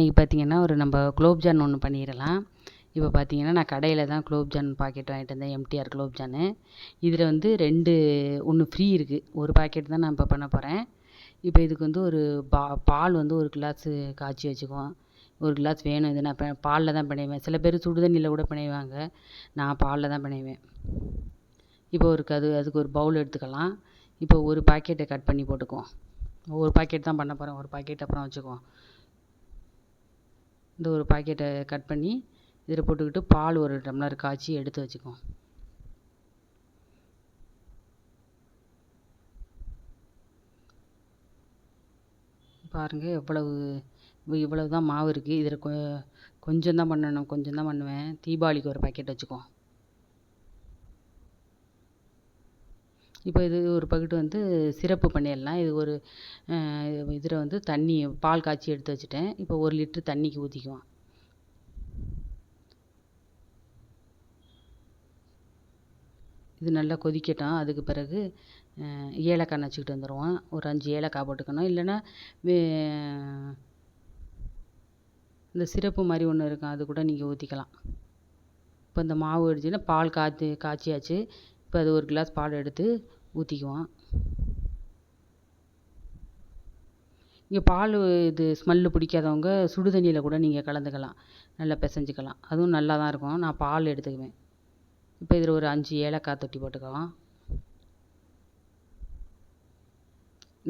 இன்றைக்கி பார்த்திங்கன்னா ஒரு நம்ம குலோப்ஜான் ஒன்று பண்ணிடலாம். இப்போ பார்த்திங்கன்னா நான் கடையில் தான் குலோப்ஜான் பாக்கெட் வாங்கிட்டு வந்தேன் எம்டிஆர் குலோப்ஜானு இதில் வந்து ரெண்டு ஒன்று ஃப்ரீ இருக்குது ஒரு பாக்கெட் தான் நான் இப்போ பண்ண போகிறேன் இப்போ இதுக்கு வந்து ஒரு பா பால் வந்து ஒரு கிளாஸு காய்ச்சி வச்சுக்குவோம். ஒரு கிளாஸ் வேணும். இது நான் பாலில் தான் பிணைவேன் சில பேர் சுடு தண்ணியில் கூட பிணைவாங்க நான் பாலில் தான் பிணைவேன் இப்போ ஒரு அது அதுக்கு ஒரு பவுல் எடுத்துக்கலாம். இப்போ ஒரு பாக்கெட்டை கட் பண்ணி போட்டுக்குவோம். ஒரு பாக்கெட் தான் பண்ண போகிறேன் ஒரு பாக்கெட் அப்புறம் வச்சுக்குவோம். இந்த ஒரு பாக்கெட்டை கட் பண்ணி இதில் போட்டுக்கிட்டு பால் ஒரு டம்ளர் காய்ச்சி எடுத்து வச்சுக்குவோம் பாருங்கள் எவ்வளவு இவ்வளவு தான் மாவு இருக்குது இதில் கொ கொஞ்சம் தான் பண்ணணும் கொஞ்சம் தான் பண்ணுவேன். தீபாவளிக்கு ஒரு பாக்கெட் வச்சுக்குவோம் இப்போ இது ஒரு பக்கெட் வந்து சிரப்பு பண்ணிடலாம் இது ஒரு இதில் வந்து தண்ணி பால் காய்ச்சி எடுத்து வச்சுட்டேன். இப்போ ஒரு லிட்ரு தண்ணிக்கு ஊற்றிக்குவோம் இது நல்லா கொதிக்கட்டும். அதுக்கு பிறகு ஏலக்காய் நச்சுக்கிட்டு வந்துடுவோம் ஒரு அஞ்சு ஏலக்காய் போட்டுக்கணும். இல்லைன்னா இந்த சிரப்பு மாதிரி ஒன்று இருக்கும். அது கூட நீங்கள் ஊற்றிக்கலாம் இப்போ இந்த மாவு அடிச்சுன்னா பால் காய்ச்சி காய்ச்சியாச்சு. இப்போ அது ஒரு கிளாஸ் பால் எடுத்து ஊற்றிக்குவோம் இங்கே பால் இது ஸ்மெல்லு பிடிக்காதவங்க சுடு தண்ணியில் கூட நீங்கள் கலந்துக்கலாம் நல்லா பிசைஞ்சிக்கலாம். அதுவும் நல்லா தான் இருக்கும். நான் பால் எடுத்துக்குவேன். இப்போ இதில் ஒரு அஞ்சு ஏலக்காய் தொட்டி போட்டுக்கலாம்.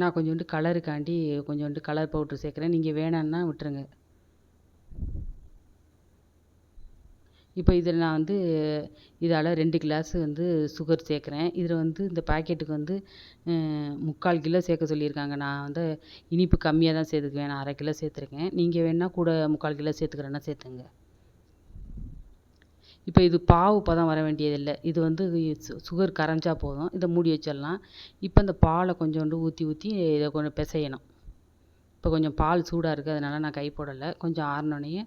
நான் கொஞ்சோண்டு கலருக்காண்டி கொஞ்சோண்டு கலர் பவுட்ரு சேர்க்குறேன். நீங்கள் வேணான்னா விட்டுருங்க. இப்போ இதில் நான் வந்து இதால் ரெண்டு கிளாஸு வந்து சுகர் சேர்க்குறேன். இதில் வந்து இந்த பாக்கெட்டுக்கு வந்து முக்கால் கிலோ சேர்க்க சொல்லியிருக்காங்க. நான் வந்து இனிப்பு கம்மியாக தான் சேர்த்துக்குவேன். நான் அரை கிலோ சேர்த்துருக்கேன். நீங்கள் வேணால் கூட முக்கால் கிலோ சேர்த்துக்கிறேன்னா சேர்த்துங்க. இப்போ இது பாவு பதம் வர வேண்டியதில்லை. இது வந்து சுகர் கரைஞ்சா போதும். இதை மூடி வச்சிடலாம். இப்போ இந்த பாலை கொஞ்சோண்டு ஊற்றி ஊற்றி இதை கொஞ்சம் பிசையணும். இப்போ கொஞ்சம் பால் சூடாக இருக்குது அதனால் நான் கை போடலை. கொஞ்சம் ஆறினோடனே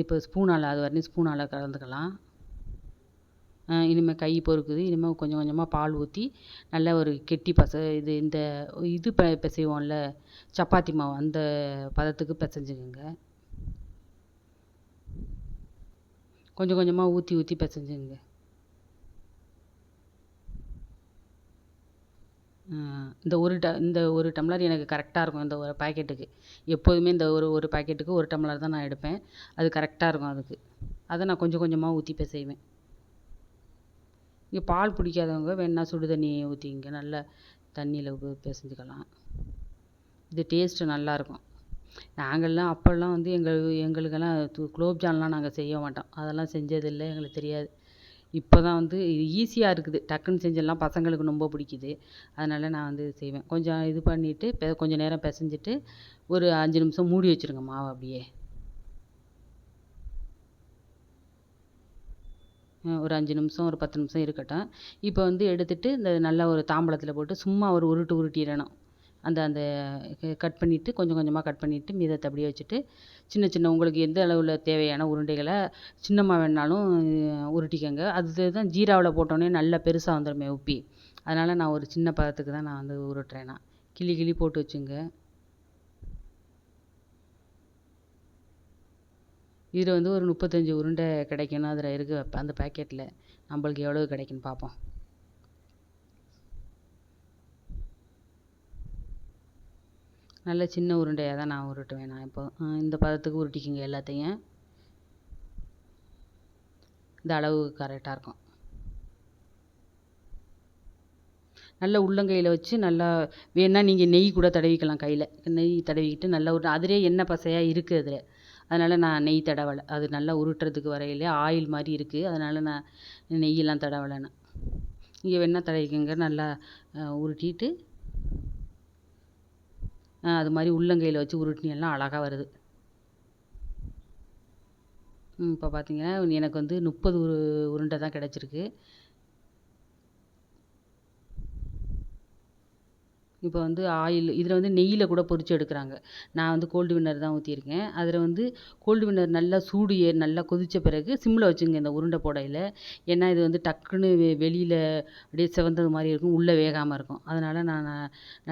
இப்போ ஸ்பூனால் அது வரையும் ஸ்பூனால் கலந்துக்கலாம். இனிமேல் கை பொறுக்குது. இனிமேல் கொஞ்சம் கொஞ்சமாக பால் ஊற்றி நல்ல ஒரு கெட்டி பச இது இந்த இது ப பிசைவோம்ல சப்பாத்தி மாவு அந்த பதத்துக்கு பிசைஞ்சுக்கோங்க. கொஞ்சம் கொஞ்சமாக ஊற்றி ஊற்றி பிசைஞ்சுங்க இந்த ஒரு ட இந்த ஒரு டம்ளர் எனக்கு கரெக்டாக இருக்கும் இந்த ஒரு பாக்கெட்டுக்கு எப்போதுமே இந்த ஒரு ஒரு பாக்கெட்டுக்கு ஒரு டம்ளர் தான் நான் எடுப்பேன். அது கரெக்டாக இருக்கும் அதுக்கு. அதை நான் கொஞ்சம் கொஞ்சமாக ஊற்றி பிசைவேன். இங்கே பால் பிடிக்காதவங்க வேணால் சுடு தண்ணி ஊற்றிங்க நல்லா தண்ணியில் பிசைஞ்சுக்கலாம். இது டேஸ்ட்டு நல்லாயிருக்கும் நாங்கள்லாம் அப்போல்லாம் வந்து எங்கள் எங்களுக்கெல்லாம் குலோப்ஜாம்லாம் நாங்கள் செய்ய மாட்டோம். அதெல்லாம் செஞ்சதில்லை. எங்களுக்கு தெரியாது. இப்போ தான் வந்து ஈஸியாக இருக்குது. டக்குன்னு செஞ்சிடலாம் பசங்களுக்கு ரொம்ப பிடிக்குது. அதனால் நான் வந்து செய்வேன். கொஞ்சம் இது பண்ணிவிட்டு பெ கொஞ்சம் நேரம் பிசஞ்சிட்டு ஒரு அஞ்சு நிமிஷம் மூடி வச்சுருங்க மாவை அப்படியே. ஒரு அஞ்சு நிமிஷம் ஒரு பத்து நிமிஷம் இருக்கட்டும். இப்போ வந்து எடுத்துட்டு இந்த நல்லா ஒரு தாம்பளத்தில் போட்டு சும்மா ஒரு உருட்டு உருட்டிடணும். அந்த அந்த கட் பண்ணிவிட்டு கொஞ்சம் கொஞ்சமாக கட் பண்ணிவிட்டு மீதத்தை அப்படியே வச்சுட்டு சின்ன சின்ன உங்களுக்கு எந்த அளவில் தேவையான உருண்டைகளை சின்னமாக வேணுனாலும் உருட்டிக்கோங்க. அது தான் ஜீராவில் போட்டோன்னே நல்லா பெருசாக வந்துடுமே உப்பி. அதனால் நான் ஒரு சின்ன பதத்துக்கு தான் நான் வந்து உருட்டுறேன் நான். கிளி கிளி போட்டு வச்சுங்க. இதில் வந்து ஒரு முப்பத்தஞ்சு உருண்டை கிடைக்கணும். அதில் இருக்குது அந்த பேக்கெட்டில் நம்மளுக்கு எவ்வளோ கிடைக்குன்னு பார்ப்போம். நல்ல சின்ன உருண்டையாக தான் நான் உருட்டுவேன் நான் இப்போ. இந்த பதத்துக்கு உருட்டிக்கோங்க எல்லாத்தையும். இந்த அளவு கரெக்டாக இருக்கும். நல்லா உள்ளங்கையில் வச்சு நல்லா வேணால் நீங்கள் நெய் கூட தடவிக்கலாம் கையில். நெய் தடவிக்கிட்டு நல்லா ஒரு அதிலே எண்ணெய் பசையாக இருக்குது அதில். அதனால் நான் நெய் தடவலை. அது நல்லா உருட்டுறதுக்கு வரையிலே ஆயில் மாதிரி இருக்குது அதனால் நான் நெய்யெல்லாம் தடவலை நான். நீங்கள் வேணால் தடவிக்கோங்க. நல்லா உருட்டிட்டு அது மாதிரி உள்ளங்கையில் வச்சு உருட்டினியெல்லாம் அழகாக வருது. இப்போ பார்த்தீங்கன்னா எனக்கு வந்து முப்பது உரு உருண்டை தான் கிடச்சிருக்கு. இப்போ வந்து ஆயில் இதில் வந்து நெய்யில் கூட பொரித்து எடுக்கிறாங்க. நான் வந்து கோல்டு வின்னர் தான் ஊற்றியிருக்கேன் அதில் வந்து கோல்டு வின்னர் நல்லா சூடு ஏறி நல்லா கொதித்த பிறகு சிம்மில் வச்சுங்க இந்த உருண்டை போடையில். ஏன்னா இது வந்து டக்குன்னு வெ வெளியில் அப்படியே சிவந்தது மாதிரி இருக்கும் உள்ளே வேகாமல் இருக்கும். அதனால் நான்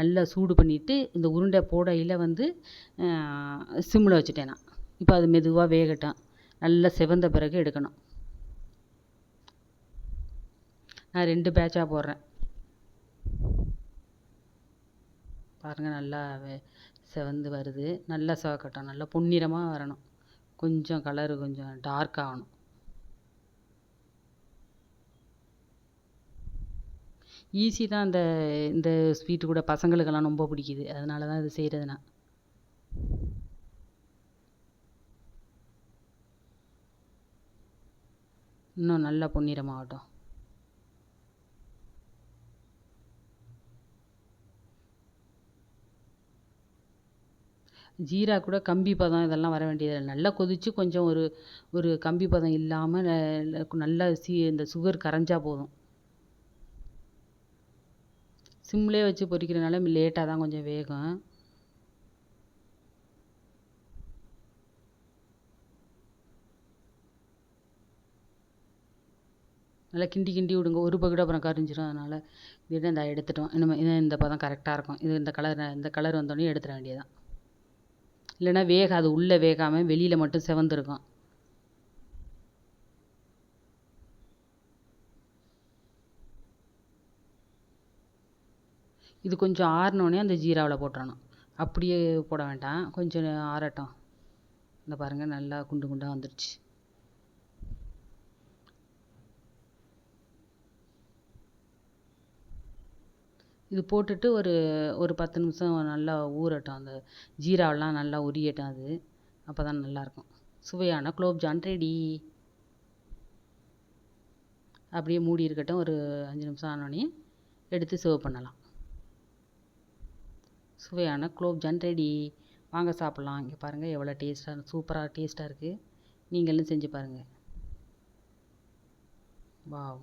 நல்லா சூடு பண்ணிவிட்டு இந்த உருண்டை போடையில் வந்து சிம்மில் வச்சுட்டேன் நான். இப்போ அது மெதுவாக வேகட்டும். நல்லா செவந்த பிறகு எடுக்கணும். நான் ரெண்டு பேட்சாக போடுறேன். பாருங்கள் நல்லா செவந்து வருது. நல்லா சிவக்கட்டும் நல்லா பொன்னிறமாக வரணும். கொஞ்சம் கலரு கொஞ்சம் டார்க் ஆகணும். ஈஸி தான் இந்த இந்த ஸ்வீட்டு கூட பசங்களுக்கெல்லாம் ரொம்ப பிடிக்குது. அதனால தான் இது செய்கிறது நான் இன்னும் நல்லா பொன்னிறமாகட்டும். ஜீரா கூட கம்பி பதம் இதெல்லாம் வர வேண்டியது நல்லா கொதித்து கொஞ்சம் ஒரு ஒரு கம்பி பதம் இல்லாமல் நல்லா சி இந்த சுகர் கரைஞ்சா போதும். சிம்லேயே வச்சு பொரிக்கிறனால லேட்டாக தான் கொஞ்சம் வேகும். நல்லா கிண்டி கிண்டி விடுங்க. ஒரு பக்கெட் அப்புறம் கரிஞ்சிடும் அதனால் இதை இந்த எடுத்துட்டோம். இனிமேல் இந்த பதம் கரெக்டாக இருக்கும். இது இந்த கலர் இந்த கலர் வந்தோடனே எடுத்துட வேண்டியதான் இல்லைன்னா வேகாது உள்ளே வேகாமல் வெளியில் மட்டும் செவந்திருக்கும். இது கொஞ்சம் ஆறினோடனே அந்த ஜீராவில் போட்டுறணும். அப்படியே போட வேண்டாம். கொஞ்சம் ஆறட்டும். இந்த பாருங்கள் நல்லா குண்டு குண்டாக வந்துடுச்சு இது போட்டுட்டு ஒரு ஒரு பத்து நிமிஷம் நல்லா ஊறட்டும். அந்த ஜீராவெலாம் நல்லா உரியட்டும் அது. அப்போ தான் நல்லாயிருக்கும். சுவையான குலோப்ஜான் ரெடி. அப்படியே மூடி இருக்கட்டும். ஒரு அஞ்சு நிமிஷம் ஆனோடனே எடுத்து சர்வ் பண்ணலாம். சுவையான குலோப்ஜான் ரெடி. வாங்க சாப்பிட்லாம். இங்கே பாருங்கள் எவ்வளோ டேஸ்ட்டாக சூப்பராக டேஸ்ட்டாக இருக்குது நீங்களும் செஞ்சு பாருங்கள் வாவ்.